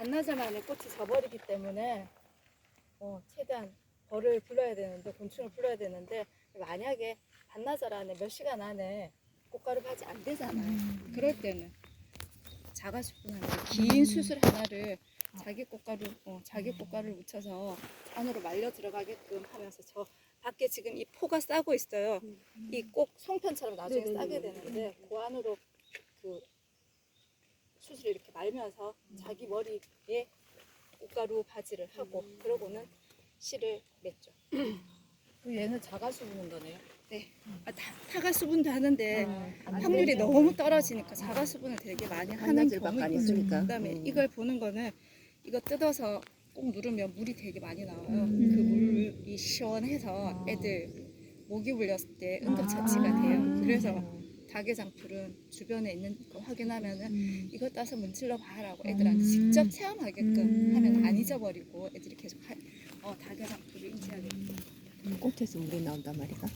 반나절 만에 꽃이 져버리기 때문에 어, 최대한 벌을 불러야 되는데 곤충을 불러야 되는데 만약에 반나절 안에 몇 시간 안에 꽃가루 바지 안 되잖아요. 그럴 때는 자가수분하는 긴 수술 하나를 자기 꽃가루 어, 자기 꽃가루를 묻혀서 안으로 말려 들어가게끔 하면서 저 밖에 지금 이 포가 싸고 있어요. 이 꼭 송편처럼 나중에 네네네. 싸게 되는데 그 안으로 그 수술을 이렇게 말면서 자기 머리에 꽃가루 바지를 하고 그러고는 실을 맺죠. 그 얘는 자가수분인 거네요. 아, 타, 타가 수분도 하는데 안 확률이. 너무 떨어지니까 자가 수분을 되게 많이 하는 경우가 안. 있으니까. 그다음에 음. 이걸 보는 거는 이거 뜯어서 꼭 누르면 물이 되게 많이 나와요. 음. 그 물이 시원해서 애들 모기 물렸을 때 응급처치가 아. 돼요. 그래서 닭의장풀은 주변에 있는 거 확인하면은 이거 따서 문질러 봐라고 애들한테 직접 체험하게끔 음. 하면 안 잊어버리고 애들이 계속 하, 어, 닭의장풀을 인지하게 돼요. 꽃에서 물이 나온단 말이가.